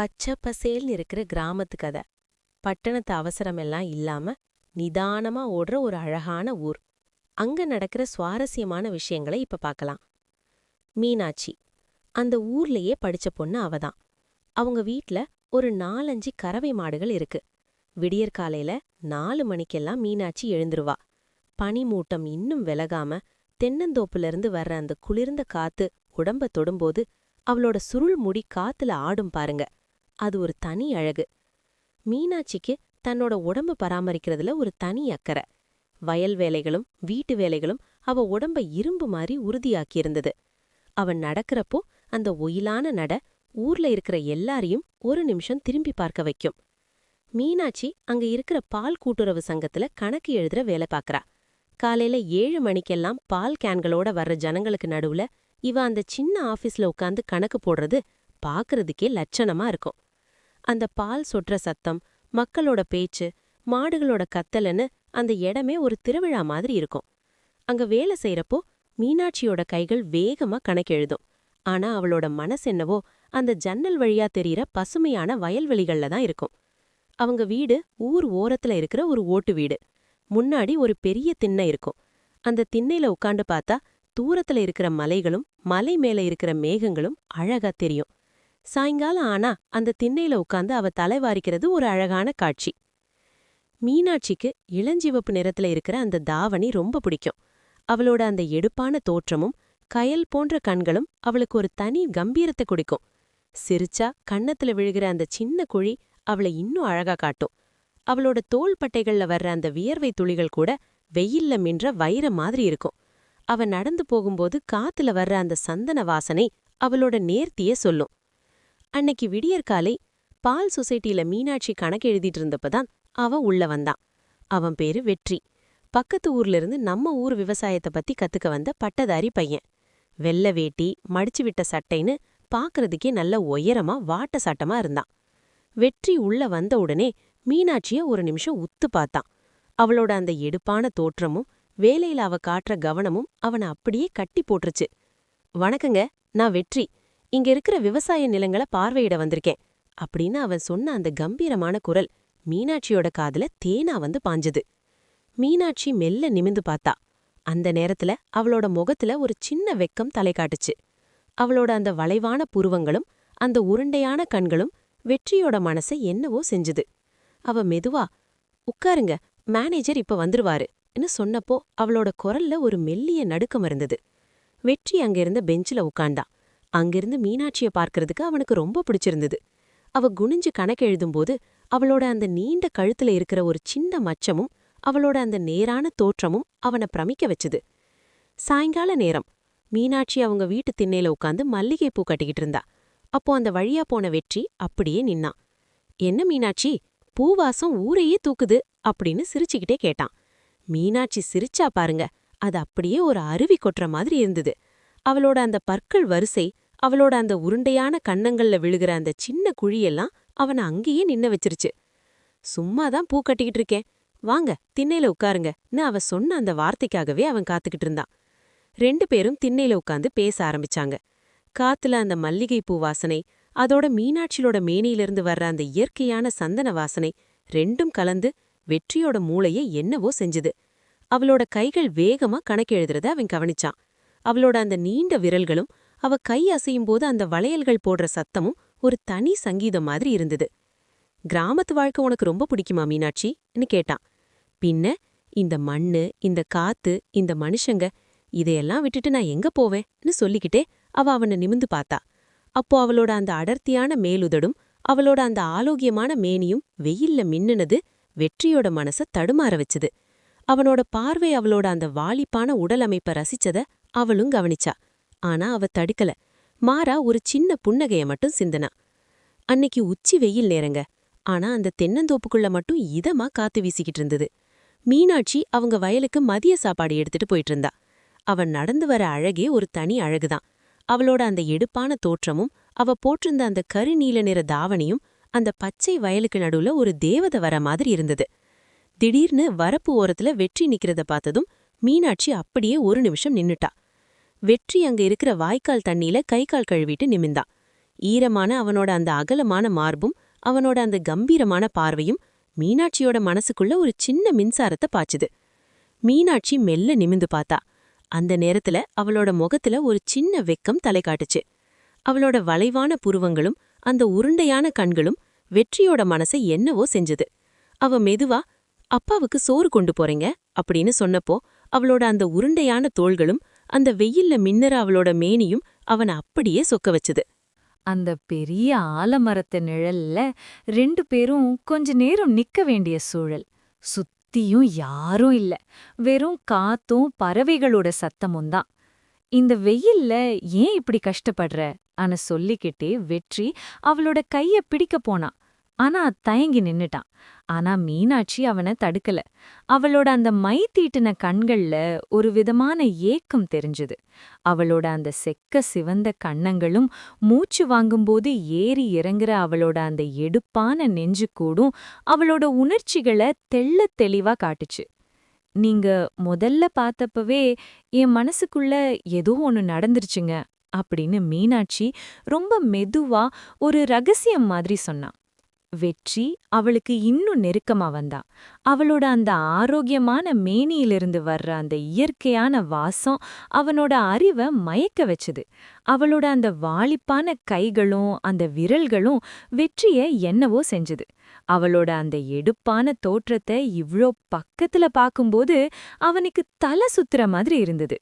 பச்சை பசேல்னு இருக்கிற கிராமத்து கதை பட்டணத்து அவசரமெல்லாம் இல்லாம நிதானமா ஓடுற ஒரு அழகான ஊர். அங்க நடக்கிற சுவாரஸ்யமான விஷயங்களை இப்ப பார்க்கலாம் மீனாட்சி. அந்த ஊர்லயே படிச்ச பொண்ணு அவதான். அவங்க வீட்ல ஒரு நாலஞ்சு கறவை மாடுகள் இருக்கு. விடியற்காலையில நாலு மணிக்கெல்லாம் மீனாட்சி எழுந்துருவா. பனிமூட்டம் இன்னும் விலகாம தென்னந்தோப்புல இருந்து வர்ற அந்த குளிர்ந்த காத்து உடம்ப தொடும்போது அவளோட சுருள் முடி காத்துல ஆடும் பாருங்க. அது ஒரு தனி அழகு. மீனாட்சிக்கு தன்னோட உடம்ப பராமரிக்கிறதுல ஒரு தனி அக்கறை. வயல் வேலைகளும் வீட்டு வேலைகளும் அவ உடம்ப இரும்பு மாதிரி உறுதியாக்கியிருந்தது. அவன் நடக்கிறப்போ அந்த ஒயிலான நட ஊர்ல இருக்கிற எல்லாரையும் ஒரு நிமிஷம் திரும்பி பார்க்க வைக்கும். மீனாட்சி அங்க இருக்கிற பால் கூட்டுறவு சங்கத்துல கணக்கு எழுதுற வேலை பார்க்கறா காலையில ஏழு மணிக்கெல்லாம் பால் கேன்களோட வர்ற ஜனங்களுக்கு நடுவுல இவ அந்த சின்ன ஆபீஸ்ல உட்காந்து கணக்கு போடுறது பாக்குறதுக்கே லட்சணமா இருக்கும். அந்த பால் சொட்டுற சத்தம் மக்களோட பேச்சு மாடுகளோட கத்தலன்னு அந்த இடமே ஒரு திருவிழா மாதிரி இருக்கும். அங்க வேலை செய்யறப்போ மீனாட்சியோட கைகள் வேகமா கணக்கெழுதும் ஆனா அவளோட மனசென்னவோ அந்த ஜன்னல் வழியா தெரியற பசுமையான வயல்வெளிகள்ல தான் இருக்கும். அவங்க வீடு ஊர் ஓரத்துல இருக்கிற ஒரு ஓட்டு வீடு. முன்னாடி ஒரு பெரிய திண்ணை இருக்கும். அந்த திண்ணையில உட்காந்து பார்த்தா தூரத்துல இருக்கிற மலைகளும் மலை மேல இருக்கிற மேகங்களும் அழகா தெரியும். சாயங்காலம் ஆனா அந்த திண்ணையில உட்காந்து அவ தலைவாரிக்கிறது ஒரு அழகான காட்சி. மீனாட்சிக்கு இளஞ்சிவப்பு நிறத்துல இருக்கிற அந்த தாவணி ரொம்ப பிடிக்கும். அவளோட அந்த எடுப்பான தோற்றமும் கயல் போன்ற கண்களும் அவளுக்கு ஒரு தனி கம்பீரத்தை குடிக்கும். சிரிச்சா கன்னத்துல விழுகிற அந்த சின்ன குழி அவளை இன்னும் அழகா காட்டும். அவளோட தோள்பட்டைகள்ல வர்ற அந்த வியர்வை துளிகள் கூட வெயில்ல மின்ற வைர மாதிரி இருக்கும். அவ நடந்து போகும்போது காத்துல வர்ற அந்த சந்தன வாசனை அவளோட நேர்த்திய சொல்லும். அன்னைக்கு விடியற்காலை பால் சொசைட்டில மீனாட்சி கணக்கு எழுதிட்டு இருந்தப்பதான் அவன் உள்ள வந்தான் அவன் பேரு வெற்றி. பக்கத்து ஊர்ல இருந்து நம்ம ஊர் விவசாயத்தை பத்தி கத்துக்க வந்த பட்டதாரி பையன். வெள்ளை வேட்டி மடிச்சு விட்ட சட்டைன்னு பாக்குறதுக்கே நல்ல உயரமா வாட்ட சாட்டமா இருந்தான். வெற்றி உள்ள வந்த உடனே மீனாட்சிய ஒரு நிமிஷம் உத்து பார்த்தான். அவளோட அந்த எடுப்பான தோற்றமும் வேலையில அவ காட்டுற கவனமும் அவனை அப்படியே கட்டி போட்டுருச்சு. வணக்கங்க நான் வெற்றி. இங்க இருக்கிற விவசாய நிலங்களை பார்வையிட வந்திருக்கேன் அப்படின்னு அவன் சொன்ன அந்த கம்பீரமான குரல் மீனாட்சியோட காதுல தேனா வந்து பாஞ்சது. மீனாட்சி மெல்ல நிமிந்து பார்த்தா அந்த நேரத்துல அவளோட முகத்துல ஒரு சின்ன வெக்கம் தலை காட்டுச்சு. அவளோட அந்த வளைவான புருவங்களும் அந்த உருண்டையான கண்களும் வெற்றியோட மனசை என்னவோ செஞ்சுது. அவ மெதுவா உட்காருங்க மேனேஜர் இப்ப வந்துருவாருன்னு சொன்னப்போ அவளோட குரல்ல ஒரு மெல்லிய நடுக்கம் இருந்தது. வெற்றி அங்கிருந்த பெஞ்சில உட்கார்ந்தான் அங்கிருந்து மீனாட்சிய பார்க்கறதுக்கு அவனுக்கு ரொம்ப பிடிச்சிருந்தது. அவ குனிஞ்சு கணக்கெழுதும்போது அவளோட அந்த நீண்ட கழுத்துல இருக்கிற ஒரு சின்ன மச்சமும் அவளோட அந்த நேரான தோற்றமும் அவனை பிரமிக்க வச்சுது. சாயங்கால நேரம் மீனாட்சி அவங்க வீட்டு திண்ணையில உட்காந்து பூ கட்டிக்கிட்டு இருந்தா. அப்போ அந்த வழியா போன வெற்றி அப்படியே நின்னான் என்ன மீனாட்சி பூவாசம் ஊரையே தூக்குது அப்படின்னு சிரிச்சுக்கிட்டே கேட்டான். மீனாட்சி சிரிச்சா பாருங்க அது அப்படியே ஒரு அருவி கொட்டுற மாதிரி இருந்தது. அவளோட அந்த பற்கள் வரிசை அவளோட அந்த உருண்டையான கன்னங்கள்ல விழுகிற அந்த சின்ன குழியெல்லாம் அவனை அங்கேயே நின்ன வச்சிருச்சு. சும்மாதான் பூ கட்டிக்கிட்டு இருக்கேன். வாங்க திண்ணையில உட்காருங்கன்னு அவ சொன்ன அந்த வார்த்தைக்காகவே அவன் காத்துக்கிட்டு இருந்தான். ரெண்டு பேரும் திண்ணையில உட்காந்து பேச ஆரம்பிச்சாங்க. காத்துல அந்த மல்லிகை பூ வாசனை அதோட மீனாட்சியோட மேனியிலிருந்து வர்ற அந்த இயற்கையான சந்தன வாசனை ரெண்டும் கலந்து வெற்றியோட மூளையை என்னவோ செஞ்சுது. அவளோட கைகள் வேகமா கணக்கெழுதுறத அவன் கவனிச்சான். அவளோட அந்த நீண்ட விரல்களும் அவ கை அசையும் போது அந்த வளையல்கள் போடுற சத்தமும் ஒரு தனி சங்கீதம் மாதிரி இருந்தது. கிராமத்து வாழ்க்கை உனக்கு ரொம்ப பிடிக்குமா மீனாட்சின்னு கேட்டான். பின்ன இந்த மண்ணு இந்த காத்து இந்த மனுஷங்க இதையெல்லாம் விட்டுட்டு நான் எங்க போவேன்னு சொல்லிக்கிட்டே அவ அவனை நிமிந்து பார்த்தா. அப்போ அவளோட அந்த அடர்த்தியான மேலுதடும் அவளோட அந்த ஆரோக்கியமான மேனியும் வெயில்ல மின்னுனது வெற்றியோட மனச தடுமாற வச்சுது. அவனோட பார்வை அவளோட அந்த வாலிப்பான உடல் அமைப்ப ரசிச்சத அவளும் கவனிச்சா. ஆனா அவ தடுக்கல. மாறா ஒரு சின்ன புன்னகைய மட்டும் சிந்தனா. அன்னைக்கு உச்சி வெயில் நேரங்க. ஆனா அந்த தென்னந்தோப்புக்குள்ள மட்டும் இதமா காத்து வீசிக்கிட்டு இருந்தது. மீனாட்சி அவங்க வயலுக்கு மதிய சாப்பாடு எடுத்துட்டு போயிட்டு இருந்தா. அவன் நடந்து வர அழகே ஒரு தனி அழகுதான். அவளோட அந்த எடுப்பான தோற்றமும் அவ போட்டிருந்த அந்த கருநீல நிற தாவணியும் அந்த பச்சை வயலுக்கு நடுவுல ஒரு தேவதை வர மாதிரி இருந்தது. திடீர்னு வரப்பு ஓரத்துல வெற்றி நிக்கிறத பார்த்ததும் மீனாட்சி அப்படியே ஒரு நிமிஷம் நின்னுட்டா. வெற்றி அங்க இருக்கிற வாய்க்கால் தண்ணியில கை கால் கழுவிட்டு நிமிந்தா ஈரமான அவனோட அந்த அகலமான மார்பும் அவனோட அந்த கம்பீரமான பார்வையும் மீனாட்சியோட மனசுக்குள்ள ஒரு சின்ன மின்சாரத்தை பாய்ச்சுது. மீனாட்சி மெல்ல நிமிந்து பார்த்தா அந்த நேரத்துல அவளோட முகத்துல ஒரு சின்ன வெக்கம் தலை காட்டுச்சு. அவளோட வளைவான புருவங்களும் அந்த உருண்டையான கண்களும் வெற்றியோட மனசை என்னவோ செஞ்சது. அவ மெதுவா அப்பாவுக்கு சோறு கொண்டு போறீங்க? அப்படின்னு சொன்னப்போ அவளோட அந்த உருண்டையான தோள்களும் அந்த வெயில்ல மின்னற அவளோட மேனியும் அவனை அப்படியே சொக்க வச்சது. அந்த பெரிய ஆலமரத்து நிழல்ல ரெண்டு பேரும் கொஞ்ச நேரம் நிக்க வேண்டிய சூழல். சுத்தியும் யாரும் இல்ல. வெறும் காத்தும் பறவைகளோட சத்தமும் தான். இந்த வெயில்ல ஏன் இப்படி கஷ்டப்படுற? அன சொல்லிக்கிட்டே வெற்றி அவளோட கைய பிடிக்க போனான் ஆனா தயங்கி நின்னுட்டான். ஆனா மீனாட்சி அவனை தடுக்கல. அவளோட அந்த மை தீட்டின கண்கள்ல ஒரு விதமான ஏக்கம் தெரிஞ்சது. அவளோட அந்த செக்க சிவந்த கண்ணங்களும் மூச்சு வாங்கும்போது ஏறி இறங்குற அவளோட அந்த எடுப்பான நெஞ்சு கூடும் அவளோட உணர்ச்சிகளை தெள்ள தெளிவா காட்டுச்சு. நீங்க முதல்ல பார்த்தப்பவே என் மனசுக்குள்ள ஏதோ ஒன்னு நடந்துருச்சுங்க அப்படின்னு மீனாட்சி ரொம்ப மெதுவா ஒரு ரகசியம் மாதிரி சொன்னான். வெற்றி அவளுக்கு இன்னும் நெருக்கமா வந்தா. அவளோட அந்த ஆரோக்கியமான மேனியிலிருந்து வர்ற அந்த இயற்கையான வாசம் அவனோட அறிவை மயக்க வச்சுது. அவளோட அந்த வாளிப்பான கைகளும் அந்த விரல்களும் வெற்றிய என்னவோ செஞ்சது. அவளோட அந்த எடுப்பான தோற்றத்தை இவ்ளோ பக்கத்துல பாக்கும்போது அவனுக்கு தலை சுத்துற மாதிரி இருந்தது.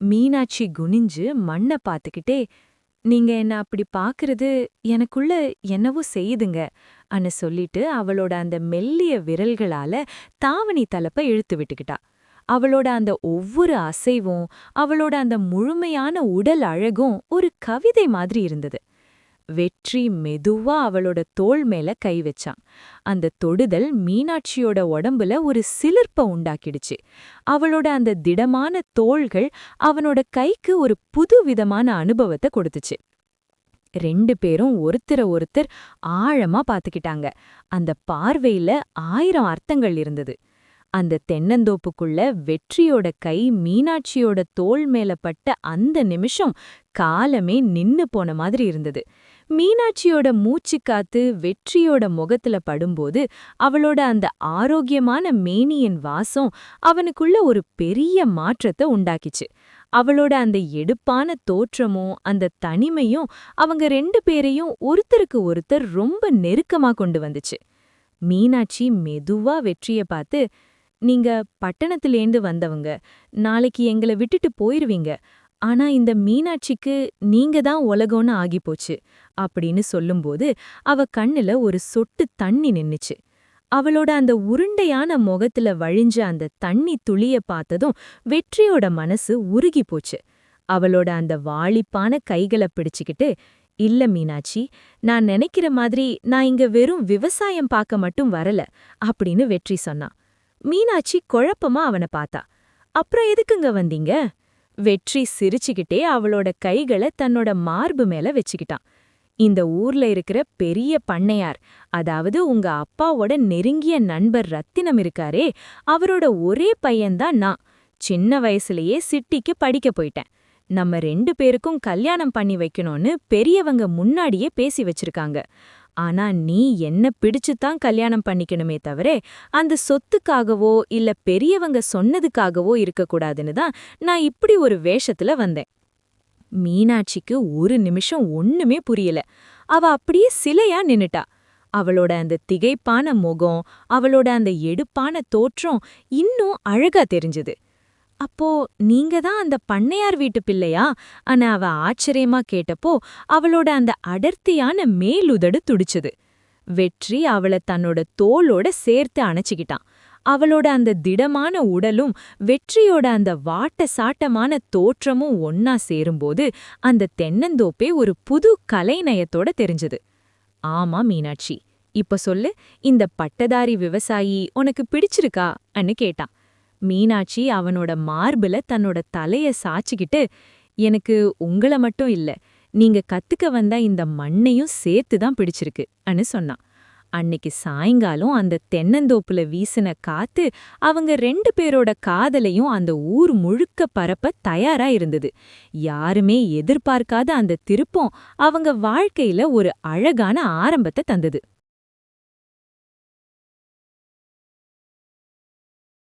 மீனாட்சி குனிஞ்சு மண்ணை பார்த்துக்கிட்டே நீங்க என்ன அப்படி பாக்குறது எனக்குள்ள என்னவோ செய்யுதுங்க. அன்னு சொல்லிட்டு அவளோட அந்த மெல்லிய விரல்களால தாவணி தலப்ப இழுத்து விட்டுக்கிட்டா. அவளோட அந்த ஒவ்வொரு அசைவும் அவளோட அந்த முழுமையான உடல் அழகும் ஒரு கவிதை மாதிரி இருந்தது. வெற்றி மெதுவா அவளோட தோள் மேல கை வச்சான். அந்த தொடுதல் மீனாட்சியோட உடம்புல ஒரு சிலிர்ப்ப உண்டாக்கிடுச்சு. அவளோட அந்த திடமான தோள்கள் அவனோட கைக்கு ஒரு புது விதமான அனுபவத்தை கொடுத்துச்சு. ரெண்டு பேரும் ஒருத்தர ஒருத்தர் ஆழமா பார்த்துக்கிட்டாங்க அந்த பார்வையில ஆயிரம் அர்த்தங்கள் இருந்தது. அந்த தென்னந்தோப்புக்குள்ள வெற்றியோட கை மீனாட்சியோட தோள் மேல பட்ட அந்த நிமிஷம் காலமே நின்னு போன மாதிரி இருந்தது. மீனாட்சியோட மூச்சு காத்து வெற்றியோட முகத்துல படும்போது அவளோட அந்த ஆரோக்கியமான மேனியின் வாசம் அவனுக்குள்ள ஒரு பெரிய மாற்றத்தை உண்டாக்கிச்சு. அவளோட அந்த எடுப்பான தோற்றமும் அந்த தனிமையும் அவங்க ரெண்டு பேரையும் ஒருத்தருக்கு ஒருத்தர் ரொம்ப நெருக்கமா கொண்டு வந்துச்சு. மீனாட்சி மெதுவா வெற்றிய பார்த்து நீங்க பட்டணத்திலேந்து வந்தவங்க. நாளைக்கு எங்களை விட்டுட்டு போயிருவீங்க. ஆனா இந்த மீனாட்சிக்கு நீங்க தான் உலகம்னு ஆகிப்போச்சு. அப்படின்னு சொல்லும்போது அவ கண்ணுல ஒரு சொட்டு தண்ணி நின்னுச்சு. அவளோட அந்த உருண்டையான முகத்துல வழிஞ்ச அந்த தண்ணி துளிய பார்த்ததும் வெற்றியோட மனசு உருகி போச்சு. அவளோட அந்த வாளிப்பான கைகளை பிடிச்சுக்கிட்டு இல்ல மீனாட்சி நான் நினைக்கிற மாதிரி நான் இங்க வெறும் விவசாயம் பார்க்க மட்டும் வரல அப்படின்னு வெற்றி சொன்னான் மீனாட்சி குழப்பமா அவனை பார்த்தா. அப்புறம் எதுக்குங்க வந்தீங்க? வெற்றி சிரிச்சுக்கிட்டே அவளோட கைகளை தன்னோட மார்பு மேல வச்சுக்கிட்டான். இந்த ஊர்ல இருக்கிற பெரிய பண்ணையார் அதாவது உங்க அப்பாவோட நெருங்கிய நண்பர் ரத்தினம் இருக்காரே அவரோட ஒரே பையன்தான் நான். சின்ன வயசுலயே சிட்டிக்கு படிக்க போயிட்டேன். நம்ம ரெண்டு பேருக்கும் கல்யாணம் பண்ணி வைக்கணும்னு பெரியவங்க முன்னாடியே பேசி வச்சிருக்காங்க. ஆனா நீ என்ன பிடிச்சுதான் கல்யாணம் பண்ணிக்கணுமே தவிர அந்த சொத்துக்காகவோ இல்ல பெரியவங்க சொன்னதுக்காகவோ இருக்கக்கூடாதுன்னு தான் நான் இப்படி ஒரு வேஷத்துல வந்தேன். மீனாட்சிக்கு ஒரு நிமிஷம் ஒண்ணுமே புரியல. அவ அப்படியே சிலையா நின்னுட்டா. அவளோட அந்த திகைப்பான முகம் அவளோட அந்த எடுப்பான தோற்றம் இன்னும் அழகா தெரிஞ்சது. அப்போ நீங்க தான் அந்த பண்ணையார் வீட்டு பிள்ளையா? அன அவ ஆச்சரியமா கேட்டப்போ அவளோட அந்த அடர்த்தியான மேலுதடு துடிச்சது. வெற்றி அவள தன்னோட தோளோட சேர்த்து அணைச்சிக்கிட்டான். அவளோட அந்த திடமான உடலும் வெற்றியோட அந்த வாட்ட சாட்டமான தோற்றமும் ஒன்னா சேரும்போது அந்த தென்னந்தோப்பே ஒரு புது கலைநயத்தோட தெரிஞ்சது. ஆமா மீனாட்சி. இப்ப சொல்லு இந்த பட்டதாரி விவசாயி உனக்கு பிடிச்சிருக்கா? அன்னு கேட்டான். மீனாட்சி அவனோட மார்புல தன்னோட தலைய சாச்சிக்கிட்டு எனக்கு உங்கள மட்டும் இல்ல நீங்க கத்துக்க வந்த இந்த மண்ணையும் சேர்த்து தான் பிடிச்சிருக்கு அன்னு சொன்னான். அன்னைக்கு சாயங்காலம் அந்த தென்னந்தோப்புல வீசின காத்து அவங்க ரெண்டு பேரோட காதலையும் அந்த ஊர் முழுக்க பரப்ப தயாரா இருந்தது. யாருமே எதிர்பார்க்காத அந்த திருப்பம் அவங்க வாழ்க்கையில ஒரு அழகான ஆரம்பத்தை தந்தது.